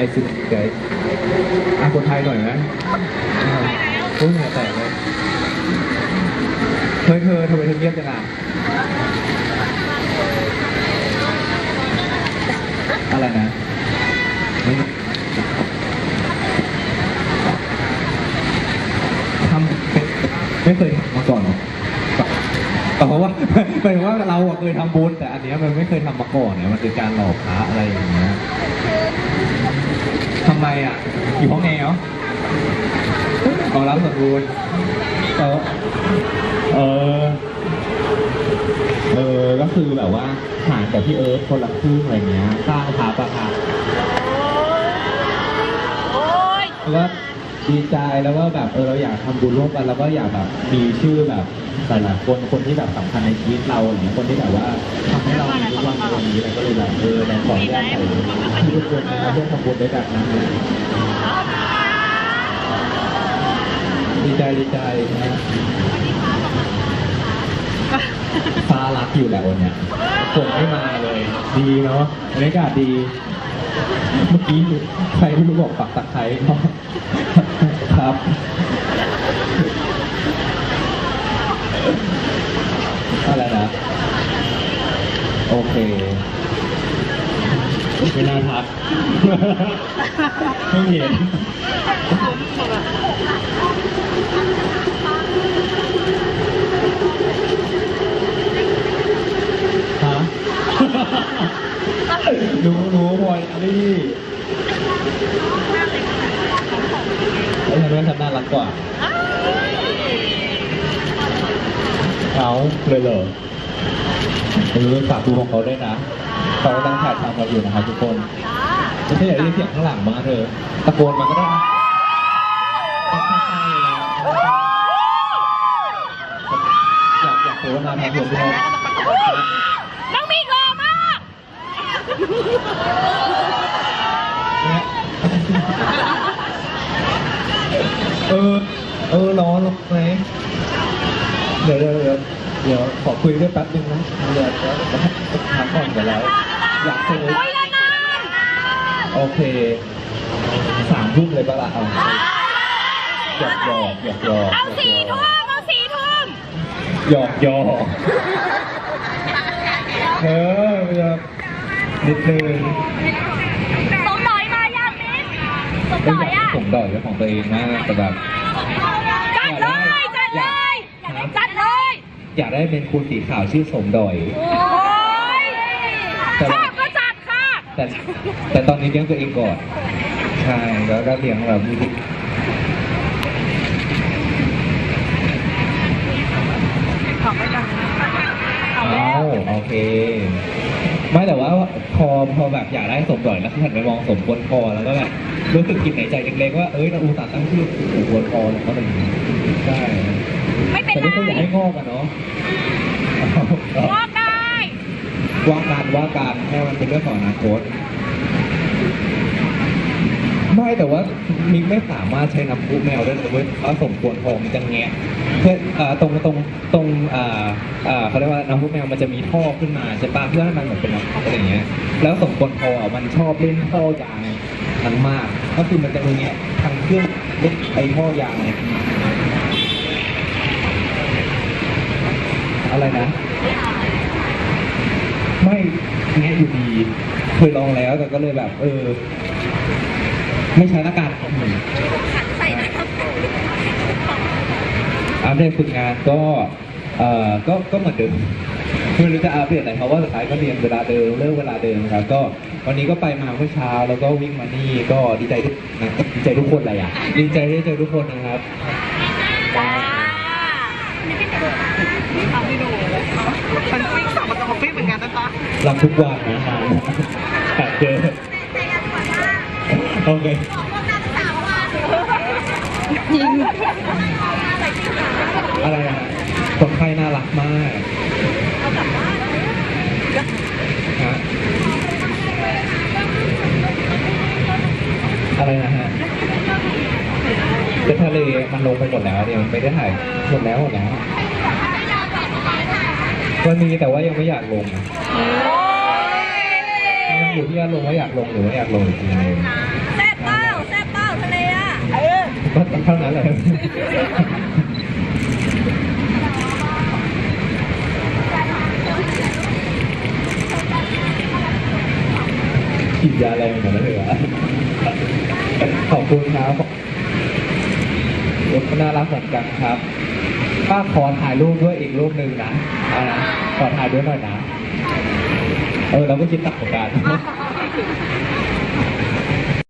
ในสุดใจอะคนไทยหน่อยนะโอ้ยเหงื่อแตกเลยเฮ้ยเธอทำไมเธอเงียบจังอะอะไรนะทำเป็นไม่เคยทำมาก่อนหรอแต่เพราะว่าหมายถึงว่าเราเคยทำบุญแต่อันนี้มันไม่เคยทำมาก่อนเนี่ยมันคือการหลอกพระอะไรอย่างเงี้ย ทำไมอะ อยู่ห้องแอร์เหรอขอรับส่วนบุญเออเออเออก็คือแบบว่าหารกับพี่เอิร์ธคนละครึ่งอะไรเงี้ยสร้างพาประค่ะแล้วก็ ดีใจแล้วก็แบบเออเราอยากทำบุญร่วมกันแล้วก็อยากแบบมีชื่อแบบหลายๆคนคนที่แบบสำคัญในชีวิตเราอย่างเงี้ยคนที่แบบว่าทำให้เรามีวันในวันนี้อะไรก็เลยแบบเออเราขออนุญาตใส่ที่ทุกคนนะเพื่อทำบุญด้วยกันนะดีใจดีใจฟ้ารักอยู่แหละวันเนี้ยฝนไม่มาเลย ดีเนาะบรรยากาศดี เมื่อกี้ใครที่รู้บอกปักตะไคร้ ครับ อะไรนะ โอเค ไม่น่าทักไม่เห็นฮะรู้รู้พลอยอันนี้ แล้วทำไมทำน่ารักกว่าเอาเลยเหรอเออฝากดูของเขาด้วยนะเขากำลังถ่ายทำเราอยู่นะครับทุกคนไม่ใช่อยากได้ยินเสียงข้างหลังมาเธอตะโกนมาก็ได้นะอยากอยากโฆษณาทางหัวพี่น้องน้องมีหล่อมาก เนี่ย เออ เออร้อนร้อนไหมเดี๋ยวเดี๋ยวเดี๋ยวเดี๋ยวขอคุยด้วยแป๊บนึงนะเดี๋ยวเดี๋ยวเดี๋ยวถามก่อนกันแล้ว อยากเจอคุยแล้วนะโอเคสามทุ่มเลยปะล่ะเอาหยอกหยอกหยอกหยอกเอาสี่ทุ่มเอาสี่ทุ่มหยอกหยอกเออเดี๋ยวนิดนึง สมดอยมายังมิส สมเป็นดอยอย่างอะผมด่อยเป็นของตัวเองมากแต่แบบจัดเลยจัดเลยจัดเลยอยากได้เป็นครูสีขาวชื่อสมดอยโอ้ยชอบก็จัดค่ะแต่แต่ตอนนี้เลี้ยงตัวเองก่อนใช่แล้วก็เลี้ยงแบบมีเอาโอเค ไม่แต่ว่าพอพอแบบอยากได้สมดอยแล้วหันไปมองสมบนคอแล้วก็แบบ รู้สึกกินในใจเล็กๆว่าเอ้ยเราอุตส่าห์ตั้งชื่อสมบนคอแล้วก็เป็นอย่างนี้ใช่ไม่เป็นแต่ไรไม่ใช่อยากให้งอกกันเนาะวอกได้ ว่าการว่าการแค่มันเป็นเรื่องของอนาคตไม่แต่ว่ามิกไม่สามารถใช้น้ำพุแมวได้เลยเว้ยเพราะสมควรพอมันจะแงะเพื่อเอ่อตรงตรงตรงอ่าอ่าเขาเรียกว่าน้ำพุแมวมันจะมีท่อขึ้นมาใช่ปะเพื่อให้มันเหมือนเป็นน้ำพุอะไรอย่างเงี้ยแล้วสมควรพออะมันชอบเล่นท่อยาง มันมาก ก็คือมันจะมีแงะทางเครื่องเล่นไอ้ท่อยางเนี่ยอะไรนะ ไม่แงะอยู่ดีเคยลองแล้วแต่ก็เลยแบบ เออ ไม่ใช้ละกันอัปเดตฝึกงานก็ เอ่อก็ก็เหมือนเดิมไม่รู้จะอัปเดตอะไรเพราะว่าสุดท้ายก็เรียนเวลาเดิมเลิกเวลาเดิมครับ ก็วันนี้ก็ไปมาเมื่อเช้าแล้วก็วิ่งมานี่ก็ดีใจทุกนะดีใจทุกคนเลยอะดีใจที่ได้เจอทุกคนนะครับ จ้าเอาไม่ดูฉันวิ่งสั่งมาจากออฟฟิศเหมือนกันนะจ๊ะรับทุกวันนะนานหาเจอโอเคจริงอะไรนะ คนไข้น่ารักมากฮะอะไรนะฮะเป็นทะเลมันลงไปหมดแล้วเนี่ยมันไม่ได้ถ่ายหมดแล้วหมดแล้วมันมีแต่ว่ายังไม่อยากลงอะมันอยู่ที่อารมณ์ว่าอยากลงหรือไม่อยากลงอีกทีนึงก็เท่านั้นแหละ กิดยาแรงเหมือนกันนะเธอะขอบคุณครับรถน่ารักเหมือนกันครับ ป้าขอถ่ายรูปด้วยอีกรูปหนึ่งนะเอานะ ขอถ่ายด้วยหน่อยนะ เออ เราก็คิดตักเหมือนกัน